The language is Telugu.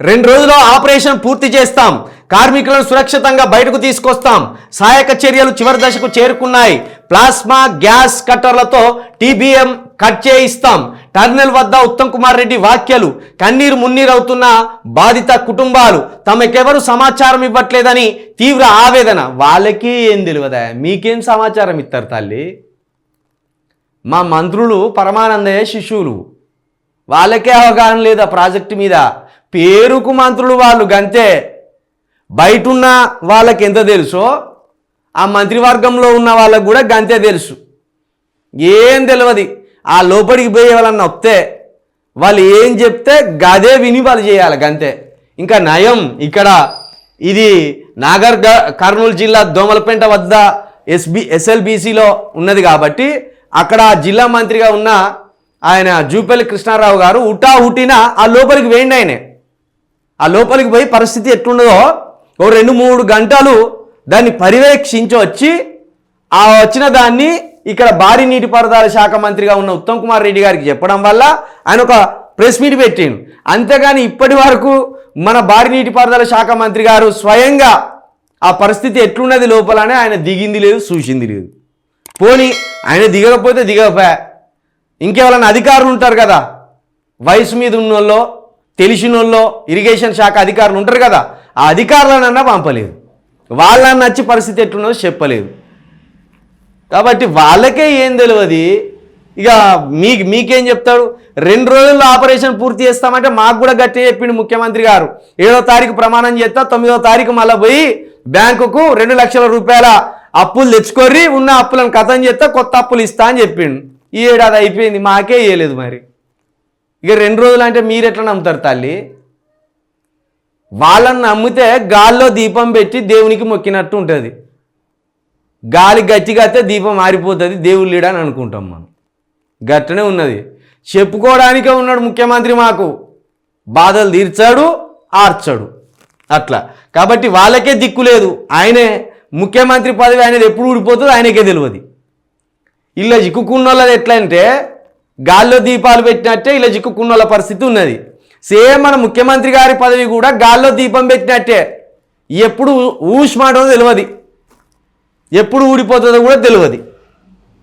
రెండు రోజుల్లో ఆపరేషన్ పూర్తి చేస్తాం. కార్మికులను సురక్షితంగా బయటకు తీసుకొస్తాం. సహాయక చర్యలు చివరి దశకు చేరుకున్నాయి. ప్లాస్మా గ్యాస్ కట్టర్లతో టీబీఎం కట్ చేయిస్తాం. టర్నల్ వద్ద ఉత్తమ్ కుమార్ రెడ్డి వ్యాఖ్యలు. కన్నీరు మున్నీరవుతున్న బాధిత కుటుంబాలు. తమకెవరు సమాచారం ఇవ్వట్లేదని తీవ్ర ఆవేదన. వాళ్ళకి ఏం తెలియదా? మీకేం సమాచారం ఇస్తారు తల్లి? మా మంత్రులు పరమానందయ్య శిష్యులు. వాళ్ళకే అవగాహన లేదా ప్రాజెక్టు మీద? పేరుకు మంత్రులు వాళ్ళు గంతే. బయట ఉన్న వాళ్ళకి ఎంత తెలుసో ఆ మంత్రివర్గంలో ఉన్న వాళ్ళకు కూడా గంతే తెలుసు. ఏం తెలియదు ఆ లోపలికి పోయే వాళ్ళని వస్తే వాళ్ళు ఏం చెప్తే గదే విని వాళ్ళు చేయాలి గంతే. ఇంకా నయం ఇక్కడ ఇది నాగర్ కర్నూలు జిల్లా దోమలపేంట వద్ద ఎస్బి ఎస్ఎల్బిసిలో ఉన్నది కాబట్టి అక్కడ జిల్లా మంత్రిగా ఉన్న ఆయన జూపల్లి కృష్ణారావు గారు ఉటా ఉటిన ఆ లోపలికి వేయండి ఆయనే. ఆ లోపలికి పోయి పరిస్థితి ఎట్లుండదో ఓ రెండు మూడు గంటలు దాన్ని పర్యవేక్షించి వచ్చి ఆ వచ్చిన దాన్ని ఇక్కడ భారీ నీటిపారుదల శాఖ మంత్రిగా ఉన్న ఉత్తమ్ కుమార్ రెడ్డి గారికి చెప్పడం వల్ల ఆయన ఒక ప్రెస్ మీట్ పెట్టిండు. అంతేగాని ఇప్పటి వరకు మన భారీ నీటిపారుదల శాఖ మంత్రి గారు స్వయంగా ఆ పరిస్థితి ఎట్లున్నది లోపలనే ఆయన దిగింది లేదు చూసింది లేదు. పోని ఆయన దిగకపోతే దిగకపోయా. ఇంకెవరైనా అధికారులు ఉంటారు కదా వయసు మీద ఉన్నోళ్ళో తెలిసినోళ్ళో ఇరిగేషన్ శాఖ అధికారులు ఉంటారు కదా ఆ అధికారులనన్నా పంపలేదు. వాళ్ళని నచ్చి పరిస్థితి ఎట్లున్నదో చెప్పలేదు. కాబట్టి వాళ్ళకే ఏం తెలియదు ఇక మీకు మీకేం చెప్తాడు? రెండు రోజుల్లో ఆపరేషన్ పూర్తి చేస్తామంటే మాకు కూడా గట్టి చెప్పిండు ముఖ్యమంత్రి గారు. ఏడో తారీఖు ప్రమాణం చేస్తా తొమ్మిదో తారీఖు మళ్ళీ పోయి బ్యాంకుకు రెండు లక్షల రూపాయల అప్పులు తెచ్చుకొని ఉన్న అప్పులను కథం చేస్తా కొత్త అప్పులు ఇస్తా అని చెప్పిండు. ఈ ఏడాది అయిపోయింది మాకే ఇవ్వలేదు మరి. ఇక రెండు రోజులు అంటే మీరు ఎట్లా నమ్ముతారు తల్లి? వాళ్ళని నమ్మితే గాల్లో దీపం పెట్టి దేవునికి మొక్కినట్టు ఉంటుంది. గాలి గట్టిగా అయితే దీపం ఆరిపోతుంది దేవుడు లేడని అనుకుంటాం మనం. గట్టనే ఉన్నది. చెప్పుకోవడానికే ఉన్నాడు ముఖ్యమంత్రి మాకు. బాధలు తీర్చాడు ఆర్చాడు. అట్లా. కాబట్టి వాళ్ళకే దిక్కు లేదు. ఆయనే ముఖ్యమంత్రి పదవి ఆయనది ఎప్పుడు ఊడిపోతుందో ఆయనకే తెలియదు ఇలా చిక్కుకున్నోళ్ళది ఎట్లా అంటే గాల్లో దీపాలు పెట్టినట్టే ఇలా చిక్కుకున్నోళ్ళ పరిస్థితి ఉన్నది సేమ్ మన ముఖ్యమంత్రి గారి పదవి కూడా గాల్లో దీపం పెట్టినట్టే ఎప్పుడు ఊష్మాటో తెలియదు ఎప్పుడు ఊడిపోతుందో కూడా తెలియదు